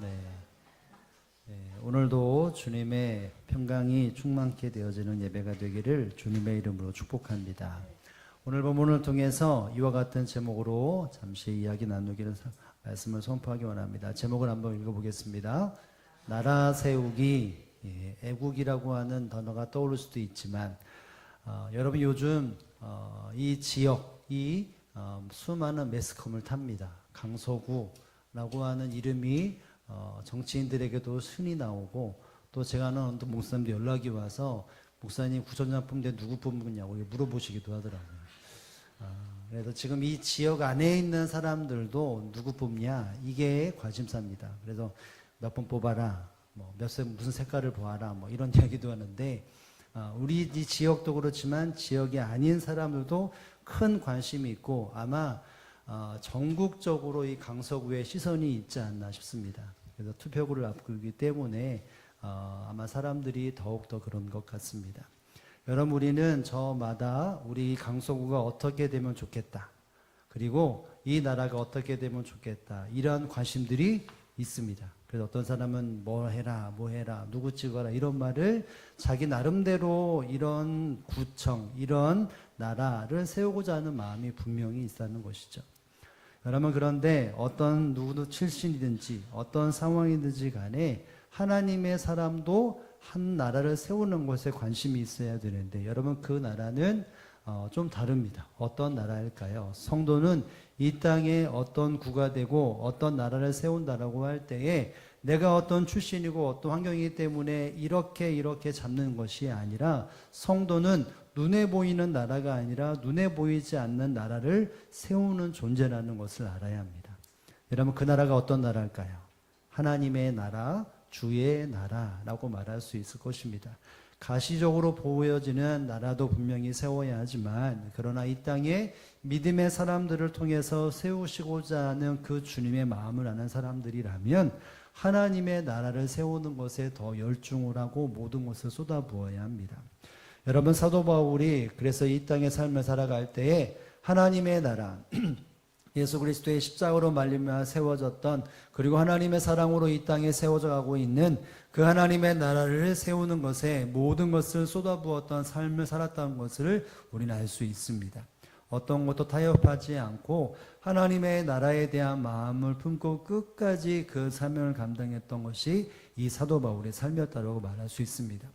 네. 네, 오늘도 주님의 평강이 충만케 되어지는 예배가 되기를 주님의 이름으로 축복합니다. 오늘 본문을 통해서 이와 같은 제목으로 잠시 이야기 나누기를 사- 말씀을 선포하기 원합니다. 제목을 한번 읽어보겠습니다. 나라 세우기, 예, 애국이라고 하는 단어가 떠오를 수도 있지만 어, 여러분 요즘 어, 이 지역이 어, 수많은 매스컴을 탑니다. 강서구라고 하는 이름이 어, 정치인들에게도 흔히 나오고 또 제가 아는 어떤 목사님도 연락이 와서 목사님 구전장품대 누구 뽑느냐고 물어보시기도 하더라고요. 아, 그래서 지금 이 지역 안에 있는 사람들도 누구 뽑냐 이게 관심사입니다. 그래서 몇 번 뽑아라, 뭐몇색 무슨 색깔을 보아라, 뭐 이런 이야기도 하는데 아, 우리 이 지역도 그렇지만 지역이 아닌 사람들도 큰 관심이 있고 아마 어, 전국적으로 이 강서구에 시선이 있지 않나 싶습니다. 그래서 투표구를 앞두기 때문에 어, 아마 사람들이 더욱 더 그런 것 같습니다. 여러분 우리는 저마다 우리 강서구가 어떻게 되면 좋겠다. 그리고 이 나라가 어떻게 되면 좋겠다. 이런 관심들이 있습니다. 그래서 어떤 사람은 뭐 해라, 뭐 해라, 누구 찍어라 이런 말을 자기 나름대로 이런 구청, 이런 나라를 세우고자 하는 마음이 분명히 있다는 것이죠. 여러분 그런데 어떤 누구도 출신이든지 어떤 상황이든지 간에 하나님의 사람도 한 나라를 세우는 것에 관심이 있어야 되는데 여러분 그 나라는 어, 좀 다릅니다. 어떤 나라일까요? 성도는 이 땅에 어떤 구가 되고 어떤 나라를 세운다라고 할 때에 내가 어떤 출신이고 어떤 환경이기 때문에 이렇게 이렇게 잡는 것이 아니라 성도는 눈에 보이는 나라가 아니라 눈에 보이지 않는 나라를 세우는 존재라는 것을 알아야 합니다. 여러분 그 나라가 어떤 나라일까요? 하나님의 나라, 주의 나라라고 말할 수 있을 것입니다. 가시적으로 보여지는 나라도 분명히 세워야 하지만 그러나 이 땅에 믿음의 사람들을 통해서 세우시고자 하는 그 주님의 마음을 아는 사람들이라면 하나님의 나라를 세우는 것에 더 열중을 하고 모든 것을 쏟아부어야 합니다. 여러분 사도 바울이 그래서 이 땅의 삶을 살아갈 때에 하나님의 나라 예수 그리스도의 십자가로 말리며 세워졌던 그리고 하나님의 사랑으로 이 땅에 세워져 가고 있는 그 하나님의 나라를 세우는 것에 모든 것을 쏟아부었던 삶을 살았다는 것을 우리는 알 수 있습니다. 어떤 것도 타협하지 않고 하나님의 나라에 대한 마음을 품고 끝까지 그 사명을 감당했던 것이 이 사도 바울의 삶이었다고 말할 수 있습니다.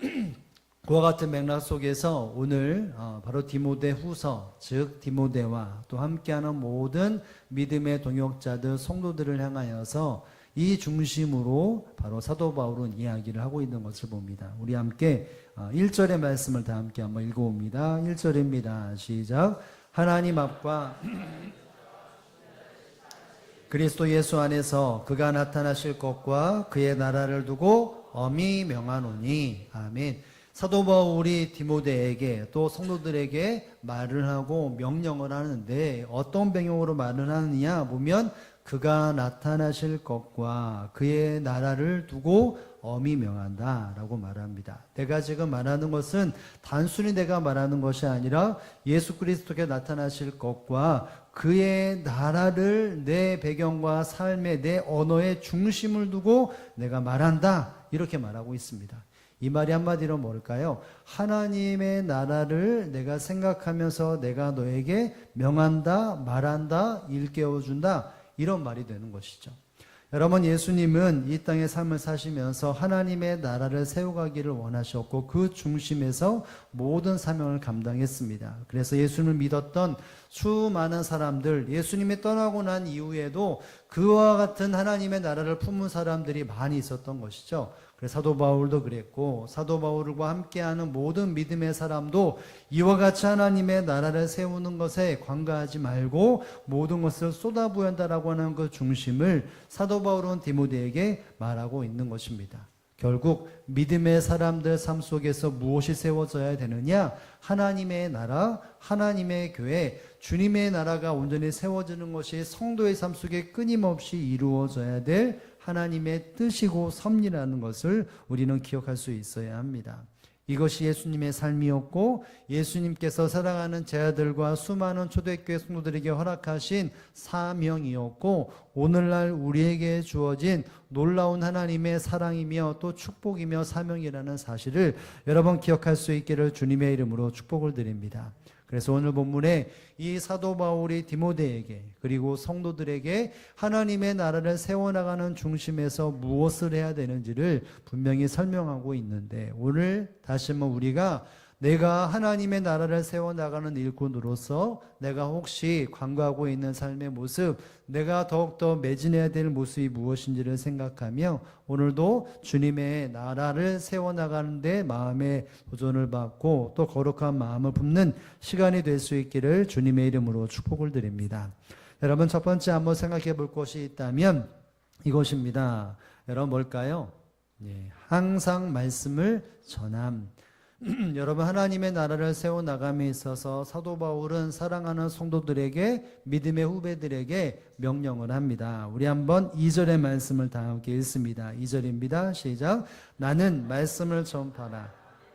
그와 같은 맥락 속에서 오늘 어, 바로 디모데 후서, 즉 디모데와 또 함께하는 모든 믿음의 동역자들, 성도들을 향하여서 이 중심으로 바로 사도 바울은 이야기를 하고 있는 것을 봅니다. 우리 함께 1절의 말씀을 다 함께 한번 읽어봅니다. 1절입니다. 시작. 하나님 앞과 그리스도 예수 안에서 그가 나타나실 것과 그의 나라를 두고 엄히 명하노니 아멘. 사도 바울이 디모데에게 또 성도들에게 말을 하고 명령을 하는데 어떤 배경으로 말을 하느냐 보면 그가 나타나실 것과 그의 나라를 두고 엄히 명한다 라고 말합니다. 내가 지금 말하는 것은 단순히 내가 말하는 것이 아니라 예수 그리스도께 나타나실 것과 그의 나라를 내 배경과 삶의 내 언어의 중심을 두고 내가 말한다 이렇게 말하고 있습니다. 이 말이 한마디로 뭘까요? 하나님의 나라를 내가 생각하면서 내가 너에게 명한다, 말한다, 일깨워준다, 이런 말이 되는 것이죠. 여러분, 예수님은 이 땅의 삶을 사시면서 하나님의 나라를 세워가기를 원하셨고 그 중심에서 모든 사명을 감당했습니다. 그래서 예수님을 믿었던 수많은 사람들, 예수님이 떠나고 난 이후에도 그와 같은 하나님의 나라를 품은 사람들이 많이 있었던 것이죠. 그래서 사도 바울도 그랬고 사도 바울과 함께하는 모든 믿음의 사람도 이와 같이 하나님의 나라를 세우는 것에 관가하지 말고 모든 것을 쏟아부은다라고 하는 그 중심을 사도 바울은 디모데에게 말하고 있는 것입니다. 결국 믿음의 사람들 삶 속에서 무엇이 세워져야 되느냐? 하나님의 나라, 하나님의 교회, 주님의 나라가 온전히 세워지는 것이 성도의 삶 속에 끊임없이 이루어져야 될 하나님의 뜻이고 섭리라는 것을 우리는 기억할 수 있어야 합니다. 이것이 예수님의 삶이었고 예수님께서 사랑하는 제자들과 수많은 초대교회 성도들에게 허락하신 사명이었고 오늘날 우리에게 주어진 놀라운 하나님의 사랑이며 또 축복이며 사명이라는 사실을 여러분 기억할 수 있기를 주님의 이름으로 축복을 드립니다. 그래서 오늘 본문에 이 사도 바울이 디모데에게 그리고 성도들에게 하나님의 나라를 세워나가는 중심에서 무엇을 해야 되는지를 분명히 설명하고 있는데 오늘 다시 한번 우리가 내가 하나님의 나라를 세워나가는 일꾼으로서 내가 혹시 관과하고 있는 삶의 모습, 내가 더욱더 매진해야 될 모습이 무엇인지를 생각하며 오늘도 주님의 나라를 세워나가는데 마음의 도전을 받고 또 거룩한 마음을 품는 시간이 될 수 있기를 주님의 이름으로 축복을 드립니다. 여러분 첫 번째 한번 생각해 볼 것이 있다면 이것입니다. 여러분 뭘까요? 예, 항상 말씀을 전함. 여러분 하나님의 나라를 세워 나감에 있어서 사도 바울은 사랑하는 성도들에게 믿음의 후배들에게 명령을 합니다. 우리 한번 2절의 말씀을 다 함께 읽습니다. 2절입니다. 시작. 나는 말씀을 전파라.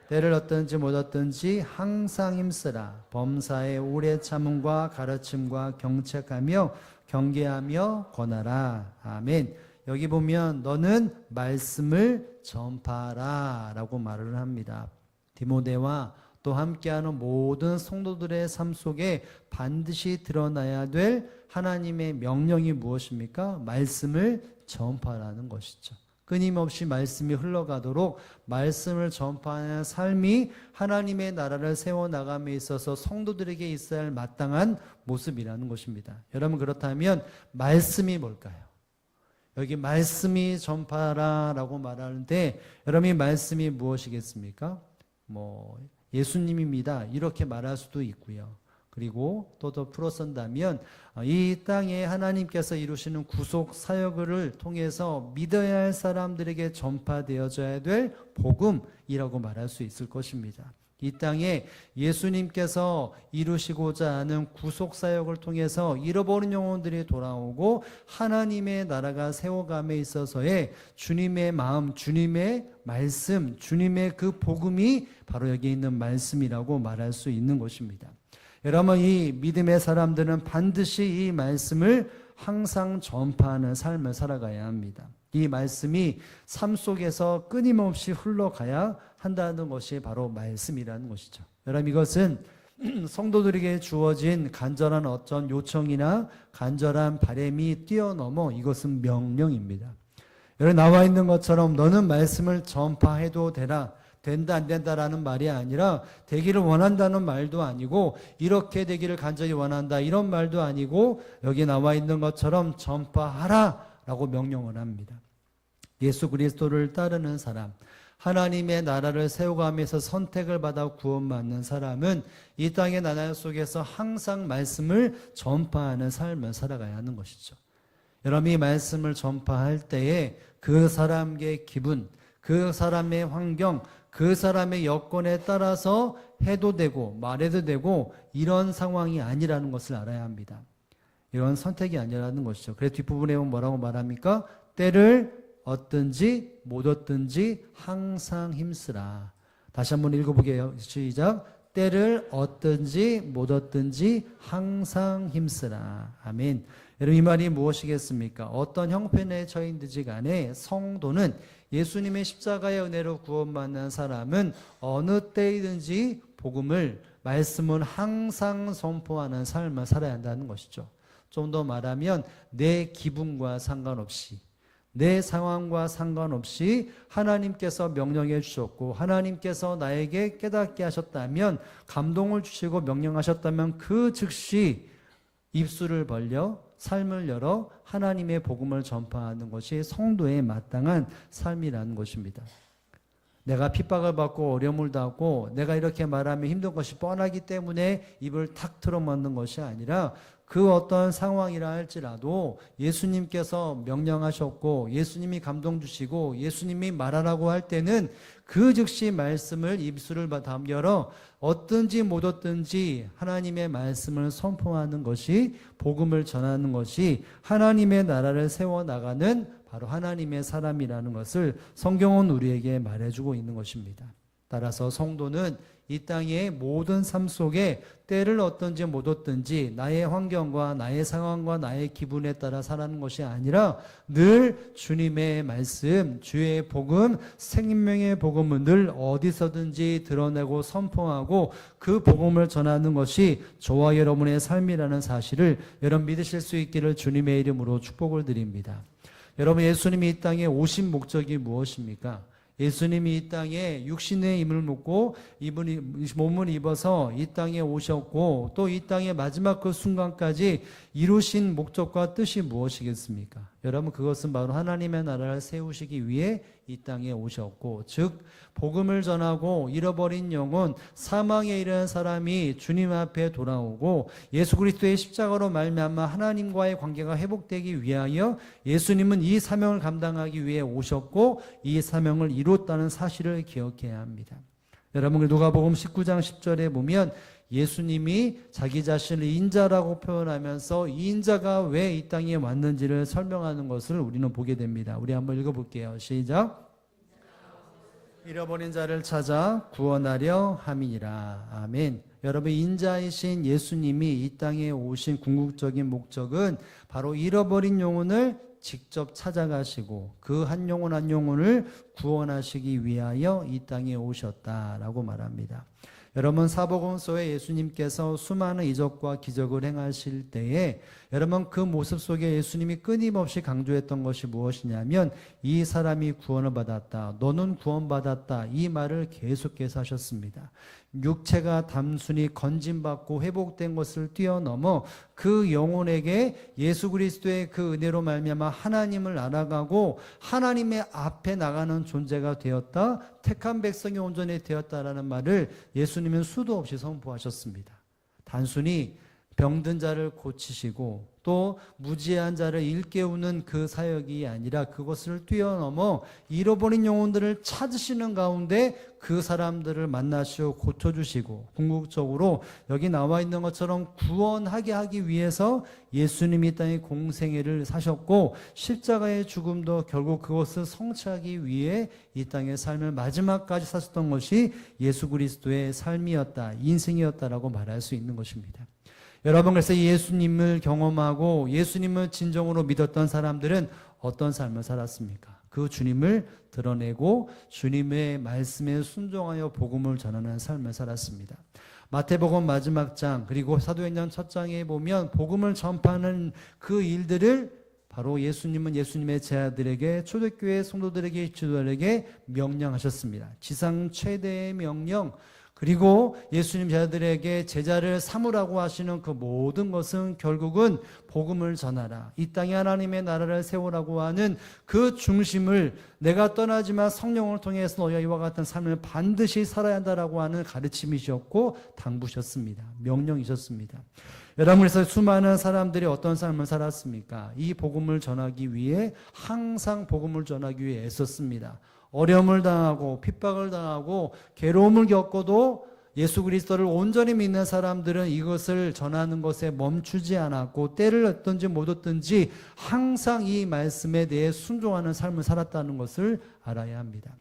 때를 얻든지 못 얻든지 항상 힘쓰라. 범사의 오래 참음과 가르침과 경책하며 경계하며 권하라. 아멘. 여기 보면 너는 말씀을 전파라 라고 말을 합니다. 디모데와 또 함께하는 모든 성도들의 삶 속에 반드시 드러나야 될 하나님의 명령이 무엇입니까? 말씀을 전파라는 것이죠. 끊임없이 말씀이 흘러가도록 말씀을 전파하는 삶이 하나님의 나라를 세워나감에 있어서 성도들에게 있어야 할 마땅한 모습이라는 것입니다. 여러분 그렇다면 말씀이 뭘까요? 여기 말씀이 전파라라고 말하는데 여러분 이 말씀이 무엇이겠습니까? 뭐 예수님입니다. 이렇게 말할 수도 있고요. 그리고 또 더 풀어선다면 이 땅에 하나님께서 이루시는 구속 사역을 통해서 믿어야 할 사람들에게 전파되어져야 될 복음이라고 말할 수 있을 것입니다. 이 땅에 예수님께서 이루시고자 하는 구속 사역을 통해서 잃어버린 영혼들이 돌아오고 하나님의 나라가 세워감에 있어서의 주님의 마음, 주님의 말씀, 주님의 그 복음이 바로 여기 있는 말씀이라고 말할 수 있는 것입니다. 여러분 이 믿음의 사람들은 반드시 이 말씀을 항상 전파하는 삶을 살아가야 합니다. 이 말씀이 삶 속에서 끊임없이 흘러가야 한다는 것이 바로 말씀이라는 것이죠. 여러분 이것은 성도들에게 주어진 간절한 어떤 요청이나 간절한 바램이 뛰어넘어 이것은 명령입니다. 여러분 나와 있는 것처럼 너는 말씀을 전파해도 되라. 된다 안 된다라는 말이 아니라 되기를 원한다는 말도 아니고 이렇게 되기를 간절히 원한다 이런 말도 아니고 여기 나와 있는 것처럼 전파하라라고 명령을 합니다. 예수 그리스도를 따르는 사람 하나님의 나라를 세워가면서 선택을 받아 구원받는 사람은 이 땅의 나라 속에서 항상 말씀을 전파하는 삶을 살아가야 하는 것이죠. 여러분이 말씀을 전파할 때에 그 사람의 기분, 그 사람의 환경, 그 사람의 여건에 따라서 해도 되고 말해도 되고 이런 상황이 아니라는 것을 알아야 합니다. 이런 선택이 아니라는 것이죠. 그래서 뒷부분에 보면 뭐라고 말합니까? 때를 얻든지 못 얻든지 항상 힘쓰라. 다시 한번 읽어보게요. 시작. 때를 얻든지 못 얻든지 항상 힘쓰라. 아멘. 여러분 이 말이 무엇이겠습니까? 어떤 형편에 처인든지 간에 성도는 예수님의 십자가의 은혜로 구원받는 사람은 어느 때이든지 복음을 말씀은 항상 선포하는 삶을 살아야 한다는 것이죠. 좀 더 말하면 내 기분과 상관없이 내 상황과 상관없이 하나님께서 명령해 주셨고 하나님께서 나에게 깨닫게 하셨다면 감동을 주시고 명령하셨다면 그 즉시 입술을 벌려 삶을 열어 하나님의 복음을 전파하는 것이 성도의 마땅한 삶이라는 것입니다. 내가 핍박을 받고 어려움을 당하고 내가 이렇게 말하면 힘든 것이 뻔하기 때문에 입을 탁 틀어막는 것이 아니라 그 어떤 상황이라 할지라도 예수님께서 명령하셨고 예수님이 감동 주시고 예수님이 말하라고 할 때는 그 즉시 말씀을 입술을 열어 얻든지 못 얻든지 하나님의 말씀을 선포하는 것이 복음을 전하는 것이 하나님의 나라를 세워 나가는 바로 하나님의 사람이라는 것을 성경은 우리에게 말해주고 있는 것입니다. 따라서 성도는 이 땅의 모든 삶 속에 때를 어떤지 못 어떤지 나의 환경과 나의 상황과 나의 기분에 따라 살아가는 것이 아니라 늘 주님의 말씀, 주의 복음, 생명의 복음을 늘 어디서든지 드러내고 선포하고 그 복음을 전하는 것이 저와 여러분의 삶이라는 사실을 여러분 믿으실 수 있기를 주님의 이름으로 축복을 드립니다. 여러분 예수님이 이 땅에 오신 목적이 무엇입니까? 예수님이 이 땅에 육신의 힘을 묻고 이분이 몸을 입어서 이 땅에 오셨고 또 이 땅의 마지막 그 순간까지 이루신 목적과 뜻이 무엇이겠습니까? 여러분 그것은 바로 하나님의 나라를 세우시기 위해 이 땅에 오셨고 즉 복음을 전하고 잃어버린 영혼 사망에 이르는 사람이 주님 앞에 돌아오고 예수 그리스도의 십자가로 말미암아 하나님과의 관계가 회복되기 위하여 예수님은 이 사명을 감당하기 위해 오셨고 이 사명을 이뤘다는 사실을 기억해야 합니다. 여러분 누가복음 19장 10절에 보면 예수님이 자기 자신을 인자라고 표현하면서 이 인자가 왜 이 땅에 왔는지를 설명하는 것을 우리는 보게 됩니다. 우리 한번 읽어볼게요. 시작. 잃어버린 자를 찾아 구원하려 함이니라. 아멘. 여러분 인자이신 예수님이 이 땅에 오신 궁극적인 목적은 바로 잃어버린 영혼을 직접 찾아가시고 그 한 영혼 한 영혼을 구원하시기 위하여 이 땅에 오셨다라고 말합니다. 여러분 사복음서에 예수님께서 수많은 이적과 기적을 행하실 때에 여러분 그 모습 속에 예수님이 끊임없이 강조했던 것이 무엇이냐면 이 사람이 구원을 받았다. 너는 구원받았다. 이 말을 계속해서 하셨습니다. 육체가 단순히 건진받고 회복된 것을 뛰어넘어 그 영혼에게 예수 그리스도의 그 은혜로 말미암아 하나님을 알아가고 하나님의 앞에 나가는 존재가 되었다. 택한 백성이 온전히 되었다라는 말을 예수님은 수도 없이 선포하셨습니다. 단순히 병든 자를 고치시고 또 무지한 자를 일깨우는 그 사역이 아니라 그것을 뛰어넘어 잃어버린 영혼들을 찾으시는 가운데 그 사람들을 만나시고 고쳐주시고 궁극적으로 여기 나와 있는 것처럼 구원하게 하기 위해서 예수님이 이 땅에 공생애를 사셨고 십자가의 죽음도 결국 그것을 성취하기 위해 이 땅의 삶을 마지막까지 사셨던 것이 예수 그리스도의 삶이었다 인생이었다라고 말할 수 있는 것입니다. 여러분 그래서 예수님을 경험하고 예수님을 진정으로 믿었던 사람들은 어떤 삶을 살았습니까? 그 주님을 드러내고 주님의 말씀에 순종하여 복음을 전하는 삶을 살았습니다. 마태복음 마지막 장 그리고 사도행전 첫 장에 보면 복음을 전파하는 그 일들을 바로 예수님은 예수님의 제자들에게 초대교회 성도들에게 지도자들에게 명령하셨습니다. 지상 최대의 명령 그리고 예수님 제자들에게 제자를 삼으라고 하시는 그 모든 것은 결국은 복음을 전하라. 이 땅에 하나님의 나라를 세우라고 하는 그 중심을 내가 떠나지만 성령을 통해서 너희와 이와 같은 삶을 반드시 살아야 한다라고 하는 가르침이셨고 당부셨습니다. 명령이셨습니다. 여러분 그래서 수많은 사람들이 어떤 삶을 살았습니까? 이 복음을 전하기 위해 항상 복음을 전하기 위해 애썼습니다. 어려움을 당하고 핍박을 당하고 괴로움을 겪어도 예수 그리스도를 온전히 믿는 사람들은 이것을 전하는 것에 멈추지 않았고 때를 얻든지 못 얻든지 항상 이 말씀에 대해 순종하는 삶을 살았다는 것을 알아야 합니다.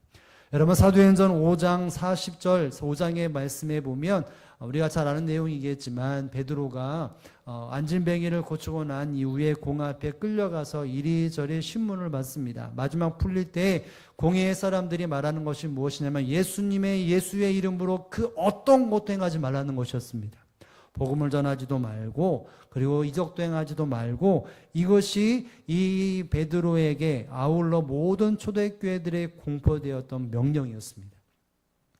여러분 사도행전 5장 40절 5장의 말씀에 보면 우리가 잘 아는 내용이겠지만 베드로가 어, 안진뱅이를 고치고 난 이후에 공 앞에 끌려가서 이리저리 신문을 받습니다. 마지막 풀릴 때 공회의 사람들이 말하는 것이 무엇이냐면 예수님의 예수의 이름으로 그 어떤 것도 행하지 말라는 것이었습니다. 복음을 전하지도 말고 그리고 이적도 행하지도 말고 이것이 이 베드로에게 아울러 모든 초대교회들의 공포되었던 명령이었습니다.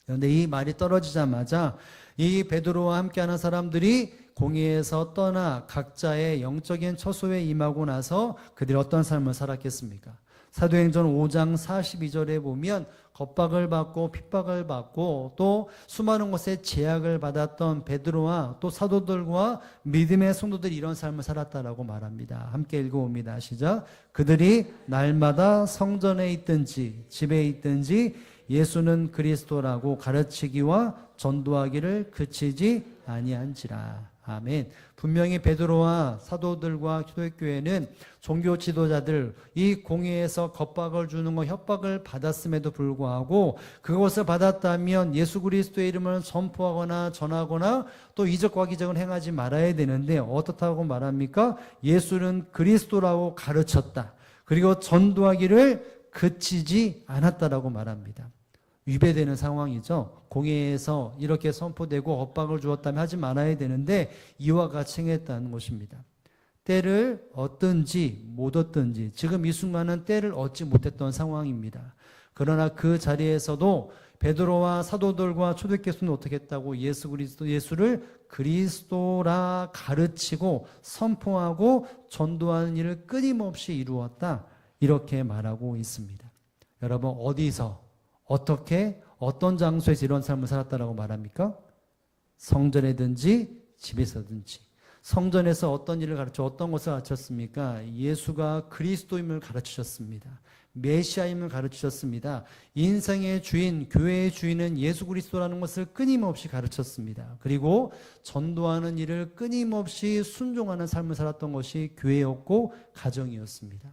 그런데 이 말이 떨어지자마자 이 베드로와 함께하는 사람들이 공의에서 떠나 각자의 영적인 처소에 임하고 나서 그들이 어떤 삶을 살았겠습니까? 사도행전 5장 42절에 보면 겁박을 받고 핍박을 받고 또 수많은 곳에 제약을 받았던 베드로와 또 사도들과 믿음의 성도들이 이런 삶을 살았다라고 말합니다. 함께 읽어봅니다. 시작. 그들이 날마다 성전에 있든지 집에 있든지 예수는 그리스도라고 가르치기와 전도하기를 그치지 아니한지라. 아멘. 분명히 베드로와 사도들과 초대교회는 종교 지도자들 이 공회에서 겁박을 주는 거 협박을 받았음에도 불구하고 그것을 받았다면 예수 그리스도의 이름을 선포하거나 전하거나 또 이적과 기적을 행하지 말아야 되는데 어떻다고 말합니까? 예수는 그리스도라고 가르쳤다. 그리고 전도하기를 그치지 않았다라고 말합니다. 위배되는 상황이죠. 공회에서 이렇게 선포되고 엇박을 주었다면 하지 말아야 되는데 이와 같이 행했다는 것입니다. 때를 얻든지 못 얻든지 지금 이 순간은 때를 얻지 못했던 상황입니다. 그러나 그 자리에서도 베드로와 사도들과 초대교수는 어떻게 했다고 예수 그리스도 예수를 그리스도라 가르치고 선포하고 전도하는 일을 끊임없이 이루었다. 이렇게 말하고 있습니다. 여러분 어디서 어떻게 어떤 장소에서 이런 삶을 살았다라고 말합니까? 성전에든지 집에서든지 성전에서 어떤 일을 가르쳐 어떤 것을 가르쳤습니까? 예수가 그리스도임을 가르치셨습니다. 메시아임을 가르치셨습니다. 인생의 주인, 교회의 주인은 예수 그리스도라는 것을 끊임없이 가르쳤습니다. 그리고 전도하는 일을 끊임없이 순종하는 삶을 살았던 것이 교회였고 가정이었습니다.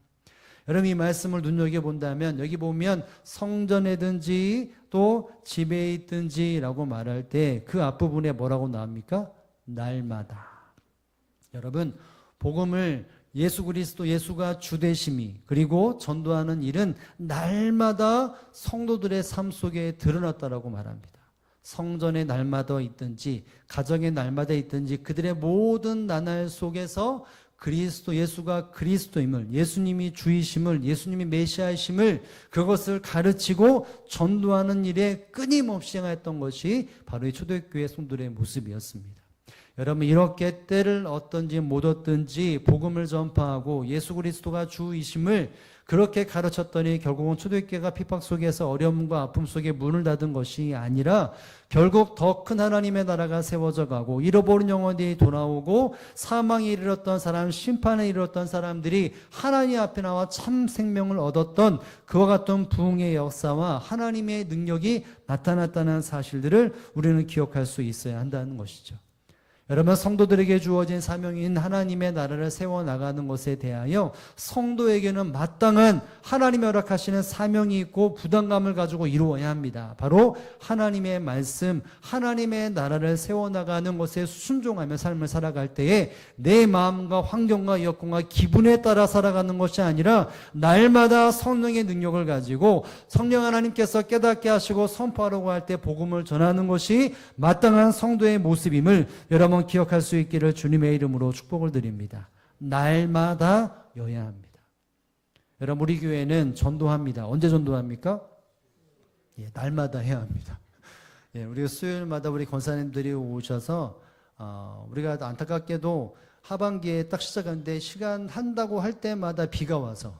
여러분 이 말씀을 눈여겨 본다면 여기 보면 성전에든지 또 집에 있든지라고 말할 때 그 앞부분에 뭐라고 나옵니까? 날마다. 여러분 복음을 예수 그리스도 예수가 주 되심이 그리고 전도하는 일은 날마다 성도들의 삶 속에 드러났다라고 말합니다. 성전에 날마다 있든지 가정에 날마다 있든지 그들의 모든 나날 속에서 그리스도 예수가 그리스도임을 예수님이 주이심을 예수님이 메시아이심을 그것을 가르치고 전도하는 일에 끊임없이 행했던 것이 바로 이 초대교회 성도들의 모습이었습니다. 여러분 이렇게 때를 얻든지 못 얻든지 복음을 전파하고 예수 그리스도가 주이심을 그렇게 가르쳤더니 결국은 초대교회가 핍박 속에서 어려움과 아픔 속에 문을 닫은 것이 아니라 결국 더 큰 하나님의 나라가 세워져 가고 잃어버린 영혼이 돌아오고 사망에 이르렀던 사람, 심판에 이르렀던 사람들이 하나님 앞에 나와 참 생명을 얻었던 그와 같은 부흥의 역사와 하나님의 능력이 나타났다는 사실들을 우리는 기억할 수 있어야 한다는 것이죠. 여러분 성도들에게 주어진 사명인 하나님의 나라를 세워 나가는 것에 대하여 성도에게는 마땅한 하나님이 허락하시는 사명이 있고 부담감을 가지고 이루어야 합니다. 바로 하나님의 말씀, 하나님의 나라를 세워 나가는 것에 순종하며 삶을 살아갈 때에 내 마음과 환경과 여건과 기분에 따라 살아가는 것이 아니라 날마다 성령의 능력을 가지고 성령 하나님께서 깨닫게 하시고 선포하려고 할 때 복음을 전하는 것이 마땅한 성도의 모습임을 여러분 기억할 수 있기를 주님의 이름으로 축복을 드립니다. 날마다 여야 합니다. 여러분 우리 교회는 전도합니다. 언제 전도합니까? 예, 날마다 해야 합니다. 예, 우리가 수요일마다 우리 권사님들이 오셔서 어, 우리가 안타깝게도 하반기에 딱 시작하는데 시간 한다고 할 때마다 비가 와서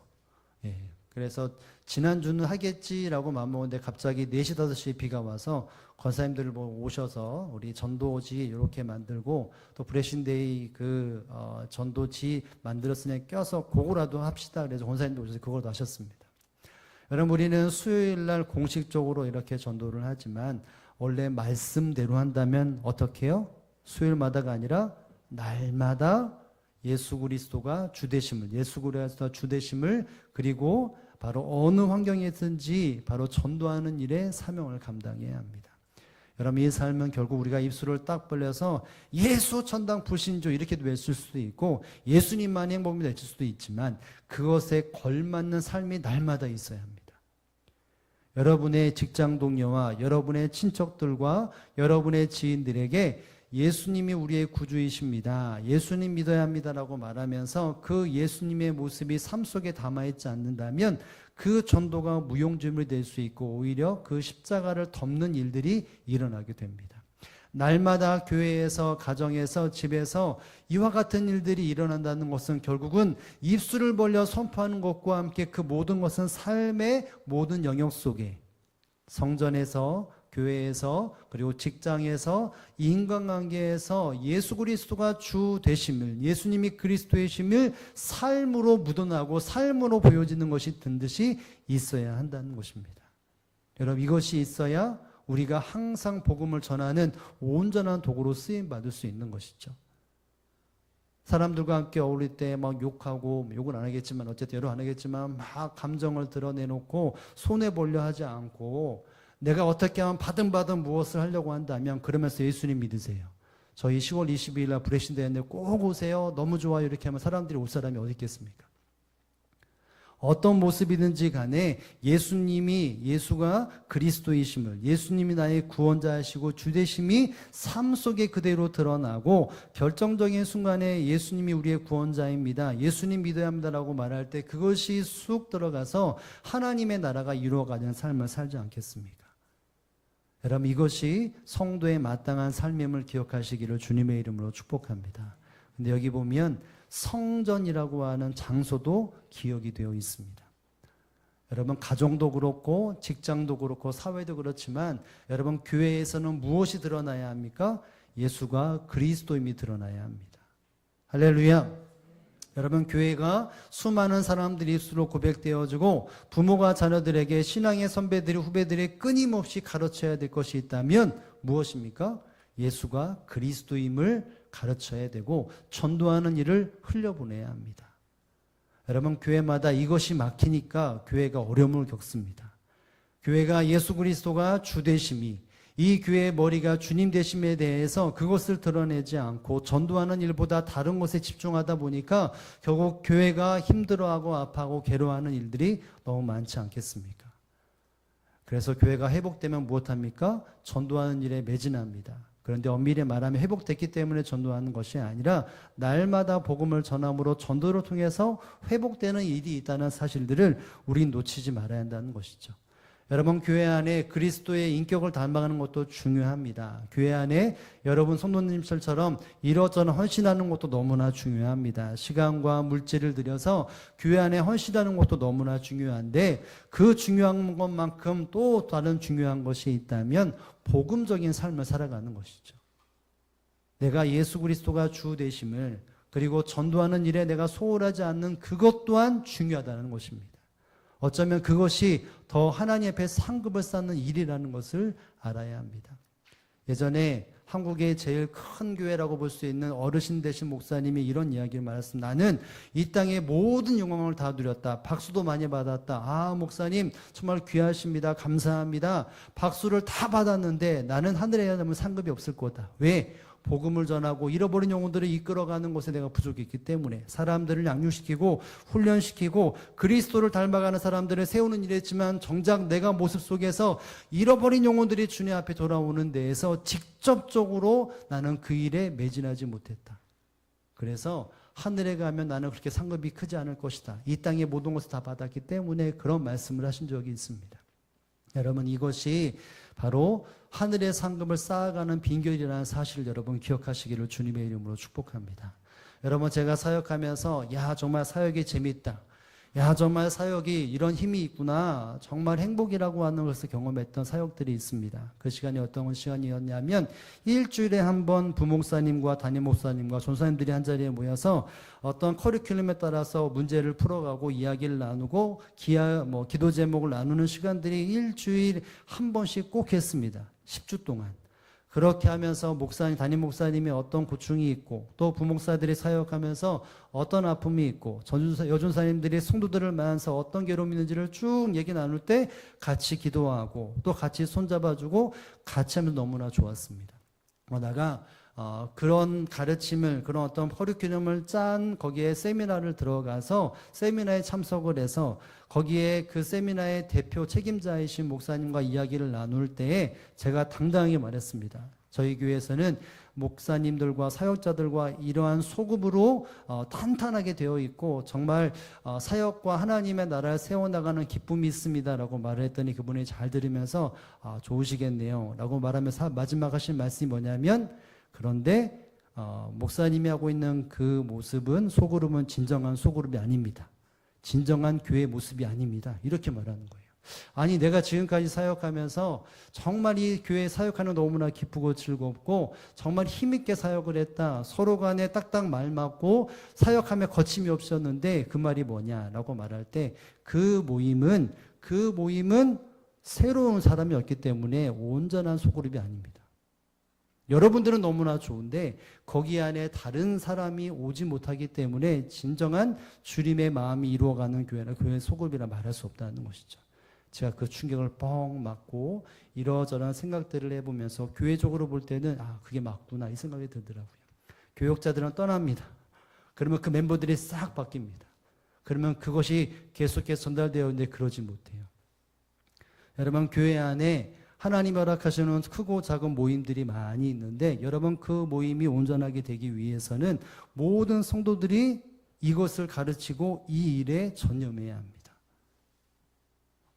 예, 그래서 지난주는 하겠지라고 마음먹었는데 갑자기 4시, 5시에 비가 와서 권사님들을 뭐 오셔서 우리 전도지 이렇게 만들고 또 브레신데이 그 어, 전도지 만들었으니 껴서 그거라도 합시다. 그래서 권사님들 오셔서 그걸 하셨습니다. 여러분 우리는 수요일 날 공식적으로 이렇게 전도를 하지만 원래 말씀대로 한다면 어떻게 해요? 수요일마다가 아니라 날마다 예수 그리스도가 주되심을 예수 그리스도가 주되심을 그리고 바로 어느 환경에든지 바로 전도하는 일에 사명을 감당해야 합니다. 여러분 이 삶은 결국 우리가 입술을 딱 벌려서 예수 천당 불신조 이렇게도 외칠 수도 있고 예수님만이 행복입니다 외칠 수도 있지만 그것에 걸맞는 삶이 날마다 있어야 합니다. 여러분의 직장 동료와 여러분의 친척들과 여러분의 지인들에게 예수님이 우리의 구주이십니다. 예수님 믿어야 합니다라고 말하면서 그 예수님의 모습이 삶 속에 담아있지 않는다면 그 전도가 무용지물이 될 수 있고 오히려 그 십자가를 덮는 일들이 일어나게 됩니다. 날마다 교회에서 가정에서 집에서 이와 같은 일들이 일어난다는 것은 결국은 입술을 벌려 선포하는 것과 함께 그 모든 것은 삶의 모든 영역 속에 성전에서 교회에서 그리고 직장에서 인간관계에서 예수 그리스도가 주 되심을 예수님이 그리스도의 심을 삶으로 묻어나고 삶으로 보여지는 것이 든듯이 있어야 한다는 것입니다. 여러분 이것이 있어야 우리가 항상 복음을 전하는 온전한 도구로 쓰임 받을 수 있는 것이죠. 사람들과 함께 어울릴 때 막 욕하고 뭐 욕은 안 하겠지만 어쨌든 여러 안 하겠지만 막 감정을 드러내놓고 손해 보려 하지 않고 내가 어떻게 하면 받은 받은 무엇을 하려고 한다면 그러면서 예수님 믿으세요. 저희 10월 22일 날 브레신 대회인데 꼭 오세요. 너무 좋아요. 이렇게 하면 사람들이 올 사람이 어디 있겠습니까? 어떤 모습이든지 간에 예수님이 예수가 그리스도이심을 예수님이 나의 구원자이시고 주되심이 삶 속에 그대로 드러나고 결정적인 순간에 예수님이 우리의 구원자입니다. 예수님 믿어야 합니다라고 말할 때 그것이 쑥 들어가서 하나님의 나라가 이루어가는 삶을 살지 않겠습니까? 여러분 이것이 성도의 마땅한 삶임을 기억하시기를 주님의 이름으로 축복합니다. 근데 여기 보면 성전이라고 하는 장소도 기억이 되어 있습니다. 여러분 가정도 그렇고 직장도 그렇고 사회도 그렇지만 여러분 교회에서는 무엇이 드러나야 합니까? 예수가 그리스도임이 드러나야 합니다. 할렐루야. 여러분 교회가 수많은 사람들이 입술로 고백되어지고 부모가 자녀들에게 신앙의 선배들이 후배들이 끊임없이 가르쳐야 될 것이 있다면 무엇입니까? 예수가 그리스도임을 가르쳐야 되고 전도하는 일을 흘려보내야 합니다. 여러분 교회마다 이것이 막히니까 교회가 어려움을 겪습니다. 교회가 예수 그리스도가 주 되심이 이 교회의 머리가 주님 되심에 대해서 그것을 드러내지 않고 전도하는 일보다 다른 것에 집중하다 보니까 결국 교회가 힘들어하고 아파하고 괴로워하는 일들이 너무 많지 않겠습니까? 그래서 교회가 회복되면 무엇합니까? 전도하는 일에 매진합니다. 그런데 엄밀히 말하면 회복됐기 때문에 전도하는 것이 아니라 날마다 복음을 전함으로 전도를 통해서 회복되는 일이 있다는 사실들을 우린 놓치지 말아야 한다는 것이죠. 여러분 교회 안에 그리스도의 인격을 닮아가는 것도 중요합니다. 교회 안에 여러분 성도님들처럼 이러저러 헌신하는 것도 너무나 중요합니다. 시간과 물질을 들여서 교회 안에 헌신하는 것도 너무나 중요한데 그 중요한 것만큼 또 다른 중요한 것이 있다면 복음적인 삶을 살아가는 것이죠. 내가 예수 그리스도가 주 되심을 그리고 전도하는 일에 내가 소홀하지 않는 그것 또한 중요하다는 것입니다. 어쩌면 그것이 더 하나님 앞에 상급을 쌓는 일이라는 것을 알아야 합니다. 예전에 한국의 제일 큰 교회라고 볼 수 있는 어르신 되신 목사님이 이런 이야기를 말했습니다. 나는 이 땅의 모든 영광을 다 누렸다. 박수도 많이 받았다. 아, 목사님, 정말 귀하십니다. 감사합니다. 박수를 다 받았는데 나는 하늘에 가면 상급이 없을 거다. 왜? 복음을 전하고 잃어버린 영혼들을 이끌어가는 곳에 내가 부족했기 때문에 사람들을 양육시키고 훈련시키고 그리스도를 닮아가는 사람들을 세우는 일이었지만 정작 내가 모습 속에서 잃어버린 영혼들이 주님 앞에 돌아오는 데에서 직접적으로 나는 그 일에 매진하지 못했다. 그래서 하늘에 가면 나는 그렇게 상급이 크지 않을 것이다. 이 땅의 모든 것을 다 받았기 때문에 그런 말씀을 하신 적이 있습니다. 여러분 이것이 바로 하늘의 상급을 쌓아가는 빈결이라는 사실을 여러분 기억하시기를 주님의 이름으로 축복합니다. 여러분 제가 사역하면서 야 정말 사역이 재밌다. 야 정말 사역이 이런 힘이 있구나. 정말 행복이라고 하는 것을 경험했던 사역들이 있습니다. 그 시간이 어떤 시간이었냐면 일주일에 한 번 부목사님과 담임 목사님과 전사님들이 한 자리에 모여서 어떤 커리큘럼에 따라서 문제를 풀어가고 이야기를 나누고 기하 뭐 기도 제목을 나누는 시간들이 일주일 한 번씩 꼭 했습니다. 10주 동안. 그렇게 하면서 목사님, 담임 목사님이 어떤 고충이 있고 또 부목사들이 사역하면서 어떤 아픔이 있고 전준사, 여준사님들이 성도들을 만나서 어떤 괴로움이 있는지를 쭉 얘기 나눌 때 같이 기도하고 또 같이 손잡아주고 같이 하면 너무나 좋았습니다. 그러다가 어, 그런 가르침을 그런 어떤 커리큘럼을 짠 거기에 세미나를 들어가서 세미나에 참석을 해서 거기에 그 세미나의 대표 책임자이신 목사님과 이야기를 나눌 때에 제가 당당하게 말했습니다. 저희 교회에서는 목사님들과 사역자들과 이러한 소급으로 어, 탄탄하게 되어 있고 정말 어, 사역과 하나님의 나라를 세워나가는 기쁨이 있습니다라고 말을 했더니 그분이 잘 들으면서 아, 좋으시겠네요 라고 말하면서 마지막 하신 말씀이 뭐냐면 그런데 어, 목사님이 하고 있는 그 모습은 소그룹은 진정한 소그룹이 아닙니다. 진정한 교회 모습이 아닙니다. 이렇게 말하는 거예요. 아니 내가 지금까지 사역하면서 정말 이 교회 사역하는 너무나 기쁘고 즐겁고 정말 힘있게 사역을 했다. 서로 간에 딱딱 말 맞고 사역함에 거침이 없었는데 그 말이 뭐냐라고 말할 때 그 모임은 그 모임은 새로운 사람이었기 때문에 온전한 소그룹이 아닙니다. 여러분들은 너무나 좋은데 거기 안에 다른 사람이 오지 못하기 때문에 진정한 주님의 마음이 이루어가는 교회는 교회 소급이라 말할 수 없다는 것이죠. 제가 그 충격을 뻥 맞고 이러저러한 생각들을 해보면서 교회적으로 볼 때는 아 그게 맞구나 이 생각이 들더라고요. 교역자들은 떠납니다. 그러면 그 멤버들이 싹 바뀝니다. 그러면 그것이 계속해서 전달되어 있는데 그러지 못해요. 여러분 교회 안에 하나님 허락하시는 크고 작은 모임들이 많이 있는데 여러분 그 모임이 온전하게 되기 위해서는 모든 성도들이 이것을 가르치고 이 일에 전념해야 합니다.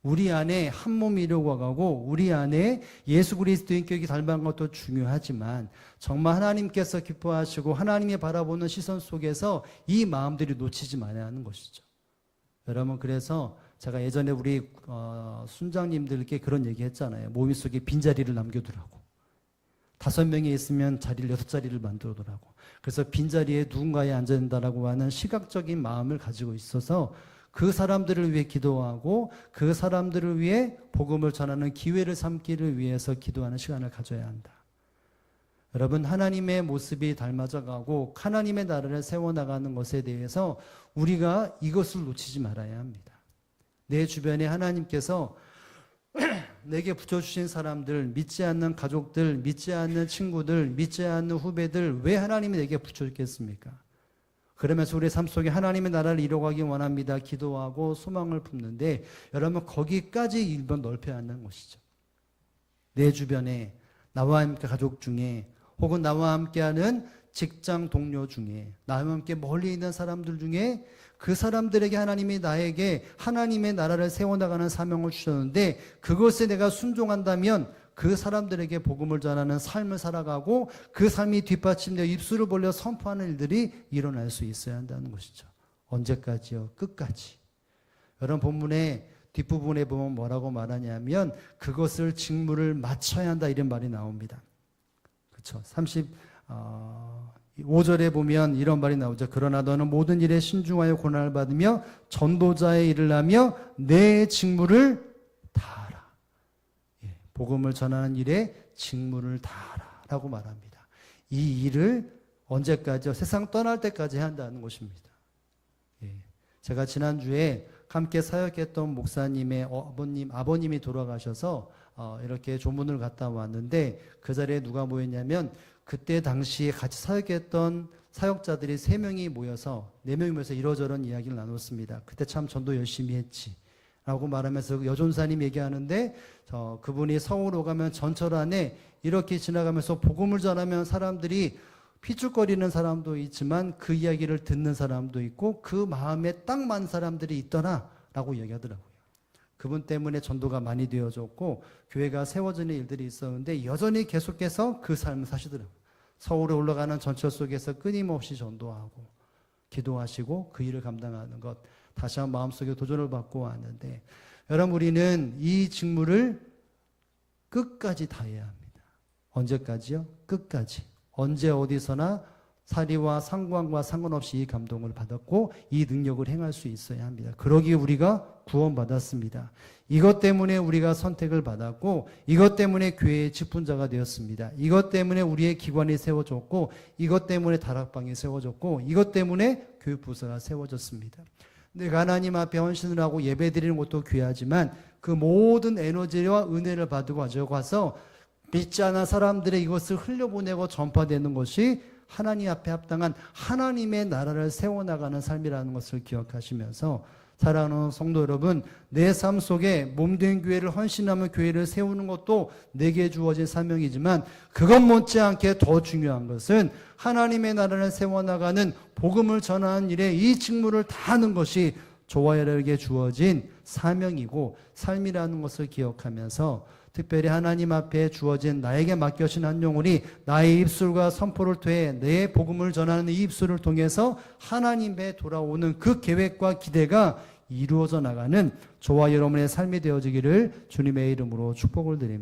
우리 안에 한 몸이 이루어가고 우리 안에 예수 그리스도의 인격이 닮은 것도 중요하지만 정말 하나님께서 기뻐하시고 하나님이 바라보는 시선 속에서 이 마음들이 놓치지 말아야 하는 것이죠. 여러분 그래서 제가 예전에 우리 어, 순장님들께 그런 얘기 했잖아요. 모임 속에 빈자리를 남겨두라고. 다섯 명이 있으면 자리를 여섯 자리를 만들어두라고. 그래서 빈자리에 누군가에 앉아야 된다라고 하는 시각적인 마음을 가지고 있어서 그 사람들을 위해 기도하고 그 사람들을 위해 복음을 전하는 기회를 삼기를 위해서 기도하는 시간을 가져야 한다. 여러분 하나님의 모습이 닮아져 가고 하나님의 나라를 세워 나가는 것에 대해서 우리가 이것을 놓치지 말아야 합니다. 내 주변에 하나님께서 내게 붙여주신 사람들, 믿지 않는 가족들, 믿지 않는 친구들, 믿지 않는 후배들, 왜 하나님이 내게 붙여줬겠습니까? 그러면서 우리 삶 속에 하나님의 나라를 이뤄가기 원합니다. 기도하고 소망을 품는데 여러분 거기까지 일번 넓혀야 하는 것이죠. 내 주변에 나와 함께 가족 중에 혹은 나와 함께하는 직장 동료 중에 나와 함께 멀리 있는 사람들 중에 그 사람들에게 하나님이 나에게 하나님의 나라를 세워나가는 사명을 주셨는데 그것에 내가 순종한다면 그 사람들에게 복음을 전하는 삶을 살아가고 그 삶이 뒷받침되어 입술을 벌려 선포하는 일들이 일어날 수 있어야 한다는 것이죠. 언제까지요? 끝까지. 여러분 본문의 뒷부분에 보면 뭐라고 말하냐면 그것을 직무를 마쳐야 한다 이런 말이 나옵니다. 그렇죠. 30 어, 5절에 보면 이런 말이 나오죠. 그러나 너는 모든 일에 신중하여 고난을 받으며 전도자의 일을 하며 내 직무를 다하라. 예, 복음을 전하는 일에 직무를 다하라 라고 말합니다. 이 일을 언제까지요? 세상 떠날 때까지 한다는 것입니다. 예, 제가 지난주에 함께 사역했던 목사님의 아버님, 아버님이 돌아가셔서 어, 이렇게 조문을 갔다 왔는데 그 자리에 누가 모였냐면 그때 당시에 같이 사역했던 사역자들이 세 명이 모여서 네 명이 모여서 이러저런 이야기를 나눴습니다. 그때 참 전도 열심히 했지. 라고 말하면서 그 여존사님 얘기하는데 어, 그분이 서울 오가면 전철 안에 이렇게 지나가면서 복음을 전하면 사람들이 피죽거리는 사람도 있지만 그 이야기를 듣는 사람도 있고 그 마음에 딱 맞는 사람들이 있더라라고 이야기하더라고요. 그분 때문에 전도가 많이 되어졌고 교회가 세워지는 일들이 있었는데 여전히 계속해서 그 삶을 사시더라고요. 서울에 올라가는 전철 속에서 끊임없이 전도하고 기도하시고 그 일을 감당하는 것 다시 한번 마음속에 도전을 받고 왔는데 여러분 우리는 이 직무를 끝까지 다해야 합니다. 언제까지요? 끝까지. 언제 어디서나 사리와 상관과 상관없이 이 감동을 받았고 이 능력을 행할 수 있어야 합니다. 그러기에 우리가 구원받았습니다. 이것 때문에 우리가 선택을 받았고 이것 때문에 교회의 직분자가 되었습니다. 이것 때문에 우리의 기관이 세워졌고 이것 때문에 다락방이 세워졌고 이것 때문에 교육부서가 세워졌습니다. 내가 하나님 앞에 헌신을 하고 예배드리는 것도 귀하지만 그 모든 에너지와 은혜를 받고 가져가서 믿지 않은 사람들의 이것을 흘려보내고 전파되는 것이 하나님 앞에 합당한 하나님의 나라를 세워나가는 삶이라는 것을 기억하시면서 사랑하는 성도 여러분, 내 삶 속에 몸된 교회를 헌신하며 교회를 세우는 것도 내게 주어진 사명이지만 그것 못지않게 더 중요한 것은 하나님의 나라를 세워나가는 복음을 전하는 일에 이 직무를 다하는 것이 여러에게 주어진 사명이고 삶이라는 것을 기억하면서 특별히 하나님 앞에 주어진 나에게 맡겨진 한 영혼이 나의 입술과 선포를 통해 내 복음을 전하는 이 입술을 통해서 하나님에 돌아오는 그 계획과 기대가 이루어져 나가는 저와 여러분의 삶이 되어지기를 주님의 이름으로 축복을 드립니다.